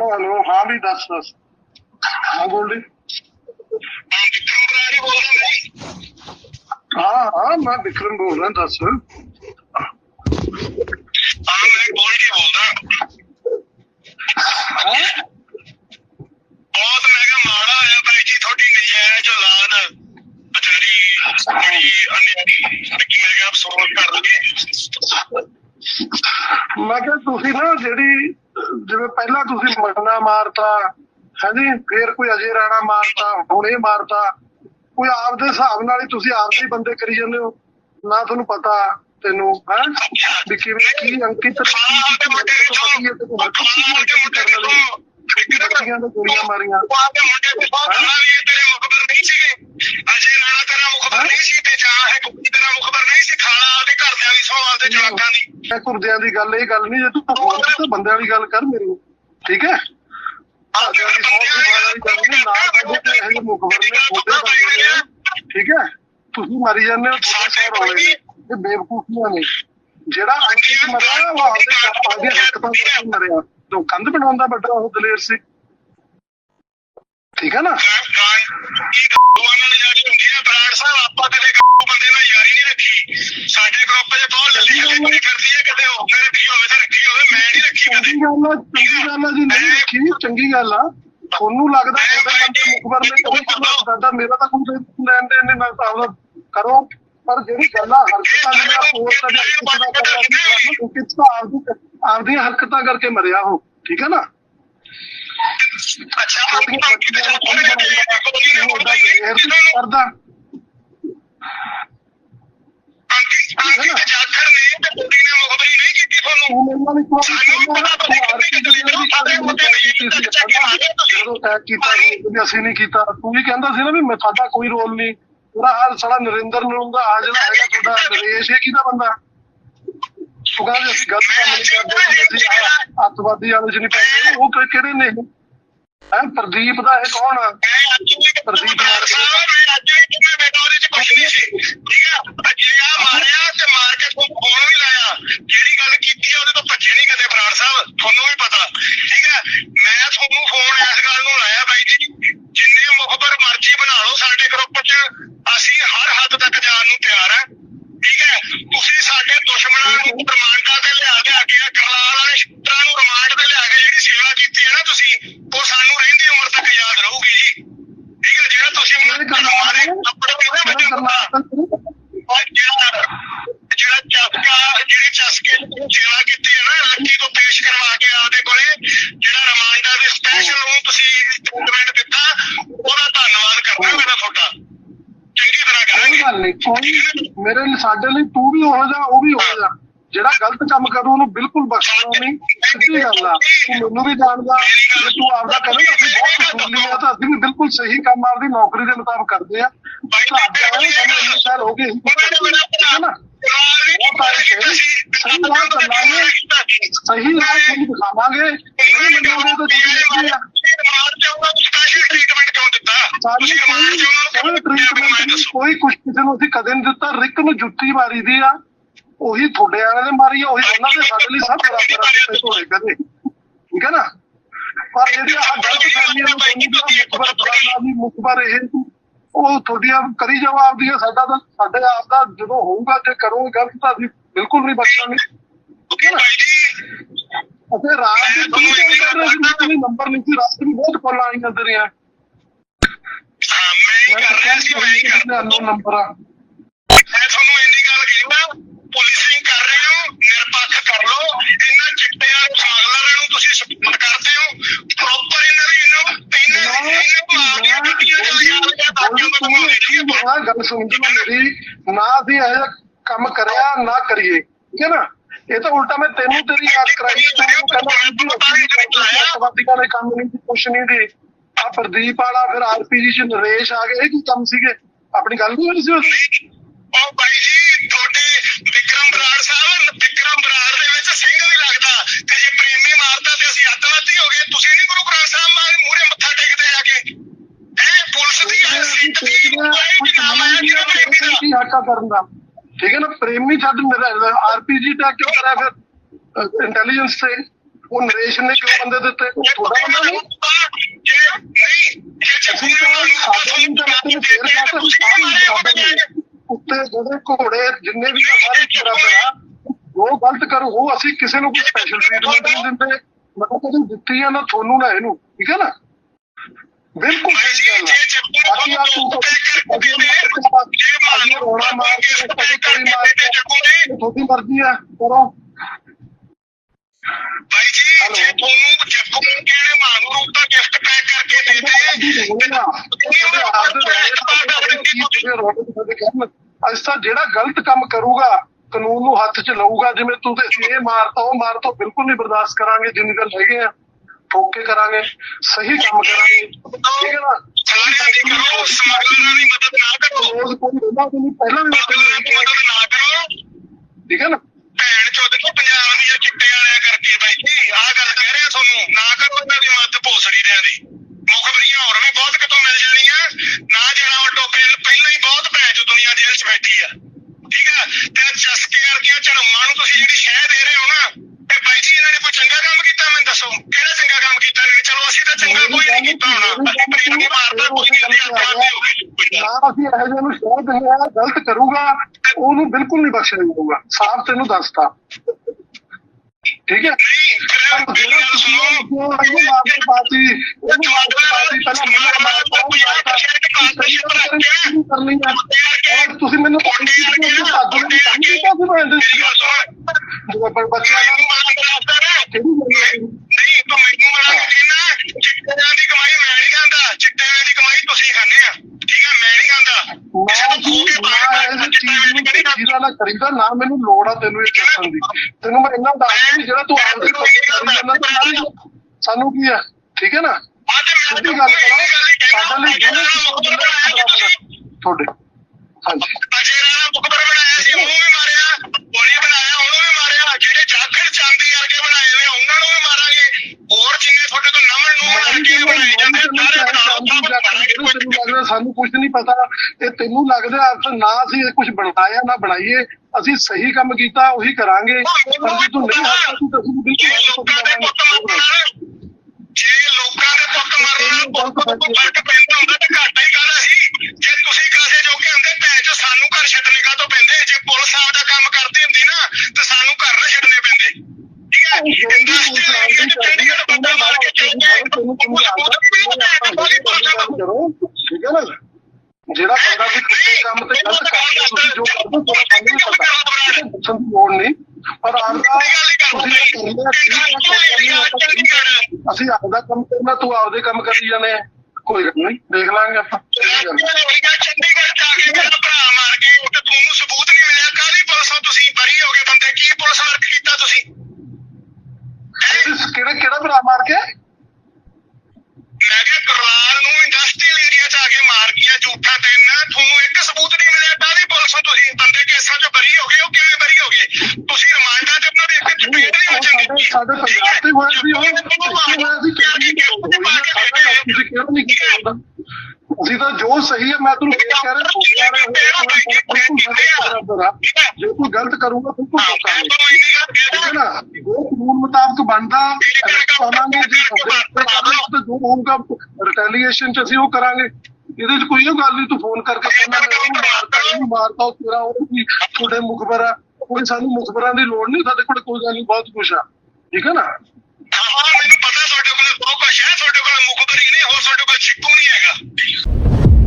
Hello hello ਹਾਂ ਵੀ ਦੱਸ ਦੱਸ। ਹਾਂ ਬੋਲ ਰਹੀ ਵਿਕਰਮ ਬਰਾੜੀ ਬੋਲਦਾ ਮੈਂ ਹਾਂ ਹਾਂ ਮੈਂ ਵਿਕਰਮ ਬੋਲ ਰਿਹਾ ਦੱਸ। ਹਾਂ ਮੈਂ ਗੋਲਡੀ ਬੋਲਦਾ। ਹੈਂ? ਬਹੁਤ ਮੈਂ ਕਿਹਾ ਮਾੜਾ ਹੋਇਆ ਬਾਈ ਜੀ ਤੁਹਾਡੀ ਨਜਾਇਜ਼ ਔਲਾਦ ਵਿਚਾਰੀ ਬੜੀ ਅਨਿਆਰੀ ਲੱਗੀ ਮੈਂ ਕਿਹਾ ਅਫਸੋਸ ਕਰ ਲਈਏ ਮੈਂ ਕਿਹਾ ਤੁਸੀਂ ਨਾ ਜਿਹੜੀ ਜਿਵੇਂ ਪਹਿਲਾਂ ਤੁਸੀਂ ਮਰਨਾ ਮਾਰਤਾ ਹਾਂਜੀ ਫੇਰ ਕੋਈ ਅਜੇ ਰਾਣਾ ਮਾਰਤਾ ਹੁਣ ਇਹ ਮਾਰਤਾ। ਕੋਈ ਆਪਦੇ ਹਿਸਾਬ ਨਾਲ ਹੀ ਤੁਸੀਂ ਆਪਦੇ ਹੀ ਬੰਦੇ ਕਰੀ ਜਾਂਦੇ ਹੋ। ਨਾ ਤੁਹਾਨੂੰ ਪਤਾ ਤੈਨੂੰ ਹੈ? ਵੀ ਕਿਵੇਂ ਕੀ ਅੰਕਿਤ ਕੀ ਕੀ ਕੀ ਪਤਾ ਹੀ ਹੈ ਤੈਨੂੰ ਹਰ ਕਿਸੇ ਨੂੰ ਅੰਕਿਤ ਕਰਨ ਬੱਚੀਆਂ ਦੇ ਗੋਲੀਆਂ ਮਾਰੀਆਂ ਆਪਦੇ ਮੁੰਡੇ ਦੇ ਬਹੁਤ ਬੜਾ ਵੀ ਇਹ ਤੇਰੇ ਮੁਖਬਰ ਨਹੀਂ ਸੀਗੇ ਅਜੇ ਰਾਣਾ ਤੇਰਾ ਮੁਖਬਰ ਨਹੀਂ ਸੀ ਤੇ ਜਾਂ ਹੈ ਕੁੜੀ ਤੇਰਾ ਮੁਖਬਰ ਨਹੀਂ ਸੀ ਖਾਣਾ ਆਪਦੇ ਘਰਦਿਆਂ ਦੀ ਸੌ ਆਪਦੇ ਜਵਾਕਾਂ ਦੀ ਮੈਂ ਕੁਰਦਿਆਂ ਦੀ ਗੱਲ, ਇਹ ਗੱਲ ਨਹੀਂ, ਜੇ ਤੂੰ ਫੋਨ ਤੇ ਬੰਦਿਆਂ ਵਾਲੀ ਗੱਲ ਕਰ ਮੇਰੇ ਨੂੰ ਠੀਕ ਹੈ? ਘਰਦਿਆਂ ਦੀ ਸੌ ਦੀ ਵਾਲੀ ਗੱਲ ਨਹੀਂ ਨਾ ਸਾਡੇ ਤੇ ਇਹ ਜਿਹੇ ਮੁਖਬਰ ਨੇ, ਛੋਟੇ ਬੰਦੇ ਨੇ, ਠੀਕ ਹੈ? ਤੁਸੀਂ ਮਰੀ ਜਾਂਦੇ ਹੋ, ਤੁਹਾਡੇ ਸੌ ਰੋਲੇ ਇਹ ਬੇਵਕੂਫੀਆਂ ਨੇ। ਜਿਹੜਾ ਅੰਕਿਤ ਮਰਿਆ, ਉਹ ਆਪਦੇ ਆਪਦੇ ਹਰਕਤਾਂ ਕਰਕੇ ਮਰਿਆ। ਜੋ ਕੰਧ ਬਣਾਉਂਦਾ ਵੱਡਾ ਉਹ ਦਲੇਰ ਸੀ। ਠੀਕ ਹੈ ਨਾ? ਕੀ ਗੱਲਾਂ ਨਾਲ ਯਾਰੀ ਹੁੰਦੀ ਹੈ ਬਰਾੜ ਸਾਹਿਬ, ਆਪਾਂ ਕਦੇ ਬੰਦੇ ਨਾਲ ਕਦੇ ਚੰਗੀ ਗੱਲ ਆ ਜੀ ਨਹੀਂ ਰੱਖੀ ਚੰਗੀ ਗੱਲ ਆ। ਤੁਹਾਨੂੰ ਲੱਗਦਾ ਤੁਹਾਡੇ ਬੰਦੇ ਮੁਖਬਰ ਨੇ ਕੋਈ ਕਰਨਾ ਸਾਡਾ ਮੇਰਾ ਤਾਂ ਕੋਈ ਲੈਣ ਦੇਣ ਨਹੀਂ ਮੈਂ ਤਾਂ ਕਰੋ। ਪਰ ਜਿਹੜੀ ਗੱਲਾਂ ਹਰਕਤਾਂ ਜਿਹੜੀਆਂ ਪੋਸਟ ਦੇ ਹਰਕਤਾਂ ਦਾ ਕਰ ਰਿਹਾ ਸੀ ਕਿਸ ਤਾਂ ਆਪਦੀ ਆਪਦੀਆਂ ਹਰਕਤਾਂ ਕਰਕੇ ਮਰਿਆ ਉਹ ਠੀਕ ਹੈ ਨਾ? ਅੱਛਾ ਛੋਟੀਆਂ ਬੱਚੀਆਂ ਨੂੰ? ਜਾਖੜ ਤੇ ਕੁੜੀ ਮੁਖਬਰੀ ਨਹੀਂ ਕੀਤੀ ਤੁਹਾਨੂੰ। ਜਦੋਂ ਟੈਗ ਕੀਤਾ ਵੀ ਅਸੀਂ ਨਹੀਂ ਕੀਤਾ ਤੂੰ ਵੀ ਕਹਿੰਦਾ ਸੀ ਨਾ ਵੀ ਮੈਂ ਸਾਡਾ ਕੋਈ ਰੋਲ ਨਹੀਂ। ਪੂਰਾ ਹਾਲ ਸਾਲਾ ਨਰਿੰਦਰ ਨੂੰ ਦਾ ਆ ਜਿਹੜਾ ਹੈਗਾ ਤੁਹਾਡਾ ਨਰੇਸ਼ ਇਹ ਕਿਹਦਾ ਬੰਦਾ? ਉਹ ਕਹਿੰਦਾ ਅਸੀਂ ਗਲਤ ਕੰਮ ਨਹੀਂ ਕਰਦੇ ਸੀ ਅਸੀਂ ਅੱਤਵਾਦੀ ਵਾਲੇ ਚ ਨਹੀਂ ਪੈਂਦੇ। ਉਹ ਕਿਹੜੇ ਨੇ? ਹੈ ਪ੍ਰਦੀਪ ਦਾ ਇਹ ਕੌਣ ਆ? ਪ੍ਰਦੀਪ ਮਾਰ ਸਾਹਿਬ ਮੈਂ ਅੱਜ ਵੀ ਕਿਵੇਂ ਬੇਟਾ ਕੁਝ ਨਹੀਂ ਸੀ। ਠੀਕ ਆ? ਜੇ ਆ, ਮਾਰਿਆ ਤੇ ਮਾਰ ਕੇ ਤੁਹਾਨੂੰ ਫੋਨ ਵੀ ਲਾਇਆ। ਜਿਹੜੀ ਗੱਲ ਕੀਤੀ ਆ, ਉਹਦੇ ਤੋਂ ਭੱਜੇ ਨਹੀਂ ਕਦੇ ਬਰਾੜ ਸਾਹਿਬ। ਤੁਹਾਨੂੰ ਵੀ ਪਤਾ। ਠੀਕ ਹੈ ਮੈਂ ਤੁਹਾਨੂੰ ਫੋਨ ਇਸ ਗੱਲ ਨੂੰ ਲਾਇਆ ਬਾਈ ਜੀ ਜਿੰਨੇ ਮੁਖਬਰ ਮਰਜ਼ੀ ਬਣਾ ਲਓ ਸਾਡੇ ਗਰੁੱਪ 'ਚ ਅਸੀਂ ਹਰ ਹੱਦ ਤੱਕ ਜਾਣ ਨੂੰ ਤਿਆਰ ਹਾਂ ਠੀਕ ਹੈ ਤੁਸੀਂ ਸਾਡੇ ਦੁਸ਼ਮਣਾਂ ਨੂੰ ਰਿਮਾਂਡਾਂ ਤੇ ਲਿਆ ਲਿਆ ਕੇ ਆਹ ਕਰਲਾਲ ਵਾਲੇ ਸ਼ੂਟਰਾਂ ਨੂੰ ਰਿਮਾਂਡ ਤੇ ਲਿਆ ਕੇ ਜਿਹੜੀ ਸੇਵਾ ਕੀਤੀ ਹੈ ਨਾ ਤੁਸੀਂ ਉਹ ਸਾਨੂੰ ਰਹਿੰਦੀ ਉਮਰ ਤੱਕ ਯਾਦ ਰਹੂਗੀ ਜੀ ਠੀਕ ਹੈ ਜਿਹੜਾ ਤੁਸੀਂ ਕਿਹੜੇ ਕਰਲਾਲ ਮਾਰੇ ਵਾਲੇ? ਕੱਪੜੇ ਉਹਦੇ ਕਿਹੜੇ ਵਿੱਚ ਕਰਨਾਲ ਔਰ ਜਿਹੜਾ ਜਿਹੜਾ ਚਸਕਾ ਜਿਹੜੀ ਚਸਕੇ ਨੂੰ ਸੇਵਾ ਕੀਤੀ ਹੈ ਨਾ ਲੱਕੀ ਤੋਂ ਪੇਸ਼ ਕਰਵਾ ਕੇ ਆਪਦੇ ਕੋਲੇ ਜਿਹੜਾ ਰਿਮਾਂਡਾਂ ਦੇ ਸਪੈਸ਼ਲ ਨੂੰ ਤੁਸੀਂ ਸਟੇਟਮੈਂਟ ਦਿੱਤਾ ਉਹਦਾ ਧੰਨਵਾਦ ਕਰਦਾ ਮੇਰਾ ਤੁਹਾਡਾ। ਚੰਗੀ ਤਰ੍ਹਾਂ ਕਰਾਂਗੇ। ਮੇਰੇ ਸਾਡੇ ਲਈ ਤੂੰ ਵੀ ਹੋ ਜਾ ਉਹ ਵੀ ਹੋ। ਜਾ। ਜਿਹੜਾ ਗਲਤ ਕੰਮ ਕਰੂ ਉਹਨੂੰ ਬਿਲਕੁਲ ਬਖਸ਼ਣਾ ਨਹੀਂ ਸਿੱਧੀ ਗੱਲ ਆ। ਤੂੰ ਮੈਨੂੰ ਵੀ ਜਾਣਦਾ ਜੇ ਤੂੰ ਆਪਦਾ ਕਰੇ ਅਸੀਂ ਬਹੁਤ ਕਸੂਰਲੀ ਆ ਤਾਂ ਅਸੀਂ ਬਿਲਕੁਲ ਸਹੀ ਕੰਮ ਆਪਦੀ ਨੌਕਰੀ ਦੇ ਮੁਤਾਬਕ ਕਰਦੇ ਆ। ਘਰ ਦੇ ਆਏ ਸਾਨੂੰ ਇੰਨੇ ਸਾਲ ਹੋ ਗਏ ਠੀਕ ਹੈ ਨਾ? ਬਹੁਤ ਆਏ ਸਹੀ ਰਾਹ ਚੱਲਾਂਗੇ ਸਹੀ ਰਾਹ ਤੁਹਾਨੂੰ ਦਿਖਾਵਾਂਗੇ। ਨਹੀਂ ਮੰਨੋਗੇ ਤਾਂ ਤੁਸੀਂ ਦੇਖੀ ਆ ਸਾਡੀ ਕੋਈ ਟ੍ਰੀਟਮੈਂਟ ਕੋਈ ਕੁਛ ਕਿਸੇ ਨੂੰ ਅਸੀਂ ਕਦੇ ਨਹੀਂ ਦਿੱਤਾ। ਰਿਕ ਨੂੰ ਜੁੱਤੀ ਮਾਰੀ ਦੀ ਆ। ਉਹੀ ਤੁਹਾਡੇ ਵਾਲਿਆਂ ਨੇ ਮਾਰੀ ਆ ਉਹੀ ਉਹਨਾਂ ਦੇ ਸਾਡੇ ਲਈ ਸਭ ਬਰਾਬਰ ਆ ਤੇ ਢੋਲੇ ਕਦੇ। ਠੀਕ ਹੈ ਨਾ? ਪਰ ਜਿਹੜੀ ਆਹ ਗਲਤ ਫੈਮਲੀਆਂ ਨੂੰ ਬੰਦੀ ਦਾ ਮੁਖਬਰ ਬਣਾ ਦੀ ਮੁਖਬਰ ਇਹ ਸੀ, ਉਹ ਤੁਹਾਡੀਆਂ ਕਰੀ ਜਾਓ ਆਪਦੀਆਂ ਸਾਡਾ ਤਾਂ ਸਾਡੇ ਆਪ ਦਾ ਜਦੋਂ ਹੋਊਗਾ ਜੇ ਕਰੋਗੇ ਗਲਤ ਤਾਂ ਅਸੀਂ ਬਿਲਕੁਲ ਨਹੀਂ ਬਖਸ਼ਾਂਗੇ ਠੀਕ ਹੈ ਨਾ? ਅਤੇ ਰਾਤ ਦੇ ਕਰ ਰਹੇ ਸੀ ਕੋਈ ਨੰਬਰ ਨਹੀਂ ਸੀ ਰਾਤ ਨੂੰ ਬਹੁਤ ਕਾਲਾਂ ਆਈਆਂ ਤੇਰੀਆਂ। ਮੈਂ ਤਾਂ ਕਹਿੰਦਾ ਨੋ ਨੰਬਰ? ਆ ਮੈਂ ਤੁਹਾਨੂੰ ਇੰਨੀ ਗੱਲ ਕਹਿੰਦਾ ਪੁਲਿਸਿੰਗ ਕਰ ਰਹੇ ਹੋ ਨਿਰਪੱਖ ਕਰ ਲਓ ਇਹਨਾਂ ਚਿੱਟਿਆਂ ਸਮਗਲਰਾਂ ਨੂੰ ਤੁਸੀਂ ਸਪੋਰਟ ਕਰਦੇ ਹੋ ਪ੍ਰੋਪਰ ਇਹਨਾਂ ਦੀ ਇਹਨਾਂ ਇਹਨਾਂ ਇਹਨਾਂ ਮਾਰੀਆਂ ਗੱਡੀਆਂ ਦੇ ਯਾਰ ਜਾਂ ਦਾਦੀਆਂ ਦਾ ਬਣਾਉਂਦੇ ਨਹੀਂ ਜੀ ਮੇਰੀ ਨਾ ਅਸੀਂ ਇਹ ਜਿਹਾ ਕੰਮ ਕਰਿਆ ਨਾ ਕਰੀਏ। ਠੀਕ ਹੈ ਨਾ? ਇਹ ਤਾਂ ਉਲਟਾ ਮੈਂ ਤੈਨੂੰ ਤੇਰੀ ਯਾਦ ਕਰਾਈ ਹੈ, ਤੈਨੂੰ ਕਹਿੰਦਾ ਅੱਤਵਾਦੀਆਂ ਦੇ ਕੰਮ ਨਹੀਂ ਸੀ ਕੁਛ ਨਹੀਂ ਦੇ ਆ ਪ੍ਰਦੀਪ ਵਾਲਾ ਫਿਰ ਆਰਪੀਜੀ ਚ ਨਰੇਸ਼ ਆ ਗਏ ਇਹ ਕੀ ਕੰਮ ਸੀਗੇ? ਆਪਣੀ ਗੱਲ ਨਹੀਂ ਹੋਈ ਸੀ ਉਸ? ਉਹ ਬਾਈ ਜੀ ਤੁਹਾਡੇ ਵਿਕਰਮ ਬਰਾੜ ਸਾਹਿਬ ਵਿਕਰਮ ਬਰਾੜ ਦੇ ਵਿੱਚ ਸਿੰਘ ਵੀ ਲੱਗਦਾ ਤੇ ਜੇ ਪ੍ਰੇਮੀ ਮਾਰਦਾ ਤੇ ਅਸੀਂ ਅੱਤਵਾਦੀ ਹੋ ਗਏ। ਤੁਸੀਂ ਨਹੀਂ ਗੁਰੂ ਗ੍ਰੰਥ ਸਾਹਿਬ ਮਾਰ ਮੂਹਰੇ ਮੱਥਾ ਟੇਕਦੇ ਜਾ ਕੇ ਇਹ ਪੁਲਿਸ ਦੀ ਦੀ ਕੋਈ ਦਾ। ਕਰਨ ਦਾ ਠੀਕ ਹੈ ਨਾ ਪ੍ਰੇਮੀ ਛੱਡ ਮੇਰਾ ਆਰਪੀਜੀ ਟੈਕ ਕਿਉਂ ਕਰਿਆ ਫਿਰ? ਇੰਟੈਲੀਜੈਂਸ ਤੇ ਉਹ ਨਰੇਸ਼ ਨੇ ਕਿਉਂ ਬੰਦੇ ਦਿੱਤੇ? ਉਹ ਤੁਹਾਡਾ ਬੰਦਾ ਨਹੀਂ। ਉੱਤੇ ਜਿਹੜੇ ਘੋੜੇ ਜਿੰਨੇ ਵੀ ਆ ਸਾਰੇ ਬਰਾਬਰ ਆ ਜੋ ਗਲਤ ਕਰੂ ਉਹ ਅਸੀਂ ਕਿਸੇ ਨੂੰ ਕੋਈ ਸਪੈਸ਼ਲ ਟ੍ਰੀਟਮੈਂਟ ਨਹੀਂ ਦਿੰਦੇ। ਮੈਂ ਕਦੇ ਦਿੱਤੀ ਆ ਨਾ ਤੁਹਾਨੂੰ ਨਾ ਇਹਨੂੰ ਠੀਕ ਹੈ ਨਾ? ਬਿਲਕੁਲ ਸਹੀ ਗੱਲ ਹੈ ਬਾਕੀ ਆ ਤੂੰ ਕਦੀ ਕਦੀ ਰੋਣਾ ਮਾਰ ਕੇ ਕਦੀ ਕੋਈ ਮਾਰ ਕੇ ਤੁਹਾਡੀ ਮਰਜ਼ੀ ਆ ਕਰੋ। ਭਾਈ ਜੀ ਜੇ ਤੁਹਾਨੂੰ ਜੱਗੂ ਕਿਹੜੇ ਮਾਨੂੰ ਦਾ ਗਿਫਟ ਪੈਕ ਕਰਕੇ ਦੇ ਦੇ। ਤਾਂ ਜਿਹੜਾ ਗਲਤ ਕੰਮ ਕਰੂਗਾ ਕਾਨੂੰਨ ਨੂੰ ਹੱਥ 'ਚ ਲਊਗਾ ਜਿਵੇਂ ਤੂੰ ਤੇ ਇਹ ਮਾਰਤਾ ਉਹ ਮਾਰਤਾ ਬਿਲਕੁਲ ਨਹੀਂ ਬਰਦਾਸ਼ਤ ਕਰਾਂਗੇ ਜਿੰਨੀ ਗੱਲ ਹੈਗੇ ਆ। ਠੋਕ ਕੇ ਕਰਾਂਗੇ ਸਹੀ ਕੰਮ ਕਰਾਂਗੇ। ਠੀਕ ਹੈ ਨਾ? ਸਾਰਿਆਂ ਦੀ ਕਰੋ ਸਮਗਲਰਾਂ ਦੀ ਮਦਦ ਨਾ ਕਰੋ। ਰੋਜ਼ ਕੋਈ ਰਹਿੰਦਾ ਨਹੀਂ ਪਹਿਲਾਂ ਵੀ ਮਦਦ ਨਾ ਕਰੋ। ਠੀਕ ਹੈ ਨਾ? ਭੈਣ ਚੋਦ ਨੂੰ ਪੰਜਾਬ ਦੀ ਚਿੱਟੇ ਵਾਲਿਆਂ ਕਰਕੇ ਬਾਈ ਜੀ ਆਹ ਗੱਲ ਕਹਿ ਰਿਹਾ ਤੁਹਾਨੂੰ ਨਾ ਕਰੋ ਉਹਨਾਂ ਦੀ ਮਦਦ ਭੋਸੜੀ ਦਿਆਂ ਦੀ ਮੁਖਬਰੀਆਂ ਹੋਰ ਵੀ ਬਹੁਤ ਕਿਤੋਂ ਮਿਲ ਜਾਣੀਆਂ ਨਾ ਜਿਹੜਾ ਉਹ ਟੋਕੇ ਪਹਿਲਾਂ ਹੀ ਬਹੁਤ ਭੈਣ ਚੋ ਦੁਨੀਆ ਜੇਲ੍ਹ 'ਚ ਬੈਠੀ ਆ ਠੀਕ ਆ ਤੇ ਆਹ ਚਸਕੇ ਵਰਗੀਆਂ ਝੜਮਾਂ ਨੂੰ ਤੁਸੀਂ ਜਿਹੜੀ ਸ਼ਹਿ ਦੇ ਰਹੇ ਹੋ ਨਾ ਤੇ ਬਾਈ ਜੀ ਇਹਨਾਂ ਨੇ ਕੋਈ ਚੰਗਾ ਕੰਮ ਕੀਤਾ ਮੈਨੂੰ ਦੱਸੋ ਕਿਹੜਾ ਚੰਗਾ ਕੰਮ ਕੀਤਾ ਇਹਨਾਂ ਨੇ ਚਲੋ ਅਸੀਂ ਤਾਂ ਚੰਗਾ ਕੋਈ ਨਹੀਂ ਕੀਤਾ ਹੋਣਾ। ਅਸੀਂ ਪ੍ਰੀਤ ਨੂੰ ਮਾਰਦਾ ਕੋਈ ਨਹੀਂ ਅਸੀਂ ਆਜ਼ਾਦ ਹੋ ਗਏ ਕੋਈ ਨਾ। ਨਾ ਅਸੀਂ ਇਹੋ ਜਿਹੇ ਨੂੰ ਸ਼ਹਿਰ ਦਿੰਦੇ ਆ ਗਲਤ ਕਰੂਗਾ ਉਹਨੂੰ ਬਿਲਕੁਲ ਨਹੀਂ ਬਖਸ਼ਿਆ ਜਾਊਗਾ ਸਾਫ਼ ਤੈਨੂੰ ਦੱਸਤਾ। ਠੀਕ ਹੈ? ਨਹੀਂ ਤੁਸੀਂ ਮੈਨੂੰ ਮਾਰਦਾ ਉਹ ਮਾਰਦਾ ਸਹੀ ਕਰਨੀ ਹੈ ਔਰ ਤੁਸੀਂ ਮੈਨੂੰ ਪਾਣੀ ਦੀ ਕੋਈ ਸਾਧ ਨਹੀਂ ਸਮਝੀ ਤਾਂ ਫਿਰ ਮੈਂ ਮੇਰੀ ਦੱਸਿਆ ਗੱਲ ਸੁਣ ਜਦੋਂ ਬੱਚਿਆਂ ਮੈਨੂੰ ਨੂੰ ਮਾਰ ਦੱਸਦਾ ਨਾ ਕਿਹੜੀ ਗੱਲ ਹੈ? ਨਹੀਂ ਤੂੰ ਮੈਨੂੰ ਬਣਾ ਕੇ ਕਹਿਣਾ ਚਿੱਟਿਆਂ ਦੀ ਕਮਾਈ ਮੈਂ ਨਹੀਂ ਖਾਂਦਾ ਚਿੱਟਿਆਂ ਦੀ ਕਮਾਈ ਤੁਸੀਂ ਖਾਂਦੇ ਆ ਠੀਕ ਹੈ ਮੈਂ ਨਹੀਂ ਖਾਂਦਾ ਕਿਸੇ ਮੈਂ ਨੂੰ ਖੋ ਕੇ ਨਾ ਪਾਣੀ ਇਹ ਚੀਜ਼ ਨੂੰ ਚੀਜ਼ਾਂ ਨਾਲ ਕਰੀਦਾ ਨਾ ਮੈਨੂੰ ਲੋੜ ਆ ਤੈਨੂੰ ਇਹ ਦੱਸਣ ਦੀ। ਤੈਨੂੰ ਮੈਂ ਇੰਨਾ ਦੱਸ ਵੀ ਜਿਹੜਾ ਤੂੰ ਤਾਂ ਨਾਲ ਸਾਨੂੰ ਕੀ ਹੈ ਠੀਕ ਹੈ ਨਾ? ਅੱਜ ਮੈਂ ਸਿੱਧੀ ਗੱਲ ਕਰੋ। ਸਾਡਾ ਲਈ ਬਰਾਬਰ ਆ। ਤੁਹਾਡੇ ਹਾਂਜੀ। ਅਜੇ ਰਾਣਾ ਮੁਖਬਰ ਬਣਾਇਆ ਸੀ ਉਹਨੂੰ ਵੀ ਮਾਰਿਆ ਗੋਲੀ ਬਣਾਇਆ ਉਹਨੂੰ ਵੀ ਮਾਰਿਆ ਜਿਹੜੇ ਜਾਖੜ ਚਾਂਦੀ ਵਰਗੇ ਬਣਾਏ ਹੋਏ ਉਹਨਾਂ ਨੂੰ ਵੀ ਮਾਰਾਂਗੇ। ਹੋਰ ਜਿੰਨੇ ਤੁਹਾਡੇ ਤੋਂ ਨਮਨ ਨੂੰ ਬਣਾ ਕੇ ਬਣਾਏ ਜਾਂਦੇ ਸਾਰੇ ਬਣਾਓ ਨੂੰ ਲੱਗਦਾ ਸਾਨੂੰ ਕੁਝ ਨਹੀਂ ਪਤਾ ਇਹ ਤੈਨੂੰ ਲੱਗਦਾ ਨਾ ਅਸੀਂ ਕੁਝ ਬਣਾਇਆ ਨਾ ਬਣਾਈਏ ਅਸੀਂ ਸਹੀ ਕੰਮ ਕੀਤਾ ਉਹੀ ਕਰਾਂਗੇ। ਪਰ ਜੇ ਤੂੰ ਨਹੀਂ ਹੱਸਦਾ ਤੂੰ ਤਾਂ ਅਸੀਂ ਜੇ ਬਿਲਕੁਲ ਦੇ ਜੇ ਲੋਕਾਂ ਦੇ ਪੁੱਤ ਮਰਨ ਨੂੰ ਫ਼ਰਕ ਪੈਂਦਾ। ਹੁੰਦਾ ਤਾਂ ਘਾਟਾ ਹੀ ਕਾਹਦਾ ਸੀ ਜੇ ਤੁਸੀਂ ਕਾਸੇ ਜੋਗੇ ਹੁੰਦੇ ਭੈਣ ਸਾਨੂੰ ਘਰ ਛੱਡਣੇ ਕਾਹਤੋਂ ਪੈਂਦੇ? ਜੇ ਪੁਲਿਸ ਆਪਦਾ ਕੰਮ ਕਰਦੀ ਹੁੰਦੀ ਨਾ ਤੇ ਸਾਨੂੰ ਘਰ ਨਾ ਛੱਡਣੇ ਪੈਂਦੇ ਠੀਕ ਹੈ ਇੰਡਸਟਰੀ ਏਰੀਆ ਚ ਚੰਡੀਗੜ੍ਹ ਬੰਦਾ ਮਾਰ ਕੇ ਚਲੇ ਠੀਕ ਹੈ ਨਾ ਜਿਹੜਾ ਬੰਦਾ ਵੀ ਕਿਸੇ ਕੰਮ ਤੇ ਗਲਤ ਕਰਦਾ ਤੁਸੀਂ ਜੋ ਕਰਦੇ ਹੋ ਤੁਹਾਨੂੰ ਨਹੀਂ ਪਤਾ ਦੱਸਣ ਦੀ ਲੋੜ ਨਹੀਂ ਪਰ ਆਪਦਾ ਅਸੀਂ ਆਪਦਾ ਕੰਮ ਕਰਨਾ ਤੂੰ ਆਪਦੇ ਕੰਮ ਕਰੀ ਆ। ਕੋਈ ਗੱਲ ਨਹੀਂ ਦੇਖ ਲਾਂਗੇ ਆਪਾਂ। ਇਹ ਗੱਲ ਚੰਡੀਗੜ੍ਹ ਚ ਆ ਕੇ ਮੇਰਾ ਭਰਾ ਮਾਰ ਕੇ ਤੇ ਤੁਹਾਨੂੰ ਸਬੂਤ ਨਹੀਂ ਮਿਲਿਆ। ਕਾਹਦੀ ਪੁਲਿਸੋਂ ਤੁਸੀਂ? ਬਰੀ ਹੋ ਗਏ ਬੰਦੇ। ਕੀ ਪੁਲਿਸ ਵਰਕ ਕੀਤਾ ਤੁਸੀਂ? ਕਿਹੜੇ- ਕਿਹੜਾ ਕਿਹੜਾ ਭਰਾ ਮਾਰ ਕੇ? ਮੈਂ ਕਿਹਾ ਕਰਲਾਲ ਨੂੰ ਇੰਡਸਟਰੀਅਲ ਏਰੀਆ ਚ ਆ ਕੇ ਮਾਰ ਗਿਆ ਝੂਠਾ ਤਿੰਨ। ਤੁਹਾਨੂੰ ਇੱਕ ਸਬੂਤ ਨਹੀਂ ਮਿਲਿਆ। ਕਾਹਦੀ ਪੁਲਿਸੋਂ ਤੁਸੀਂ? ਬੰਦੇ ਕੇਸਾਂ ਚ ਬਰੀ ਹੋ ਗਏ ਉਹ ਕਿਵੇਂ ਬਰੀ ਹੋ ਗਏ? ਤੁਸੀਂ ਰਿਮਾਂਡਾਂ ਚ ਸਾਡੇ ਸਾਡੇ ਪੰਜਾਬ ਤੇ ਹੋਇਆ ਸੀ ਉਹ ਇੱਥੇ ਹੋਇਆ ਸੀ ਕਿਹੜੀ ਤੁਸੀਂ ਕਿਉਂ ਨਹੀਂ ਕੀਤਾ। ਹੁੰਦਾ? ਅਸੀਂ ਤਾਂ ਜੋ ਸਹੀ ਹੈ ਮੈਂ ਤੁਹਾਨੂੰ ਫੇਰ ਕਹਿ ਰਿਹਾ ਤੁਸੀਂ ਕਹਿ ਰਹੇ ਹੋ ਬਿਲਕੁਲ ਸਾਡੇ ਬਰਾਬਰ ਆ। ਜੇ ਕੋਈ ਗਲਤ ਕਰੂਗਾ ਹੈ ਦਾਂ ਨਾ? ਜੋ ਕਾਨੂੰਨ ਮੁਤਾਬਕ ਬਣਦਾ ਪਾਵਾਂਗੇ ਜੇ ਤੇ ਜੋ ਹੋਊਗਾ ਰਿਟੈਲੀਏਸ਼ਨ ਚ ਅਸੀਂ ਉਹ ਕਰਾਂਗੇ। ਇਹਦੇ ਚ ਕੋਈ ਉਹ ਗੱਲ ਨਹੀਂ ਤੂੰ ਫੋਨ ਕਰਕੇ ਕਹਿੰਦਾ ਮੈਂ ਉਹਨੂੰ ਮਾਰਤਾ। ਇਹਨੂੰ ਮਾਰਤਾ ਉਹ ਤੇਰਾ ਉਹ ਤੁਹਾਡੇ ਮੁਖਬਰ ਆ। ਕੋਈ ਸਾਨੂੰ ਮੁਖਬਰਾਂ ਦੀ ਲੋੜ ਨਹੀਂ, ਸਾਡੇ ਕੋਲ ਕੋਈ ਗੱਲ ਨਹੀਂ, ਬਹੁਤ ਕੁਝ ਆ। ਠੀਕ ਹੈ ਨਾ? ਹਾਂ, ਮੈਨੂੰ ਪਤਾ ਤੁਹਾਡੇ ਕੋਲ ਬਹੁਤ ਕੁਝ ਹੈ, ਤੁਹਾਡੇ ਕੋਲ ਮੁਖਬਰੀ ਨਹੀਂ, ਹੋਰ ਤੁਹਾਡੇ ਕੋਲ ਚਿੱਕੂ ਨਹੀਂ ਹੈਗਾ।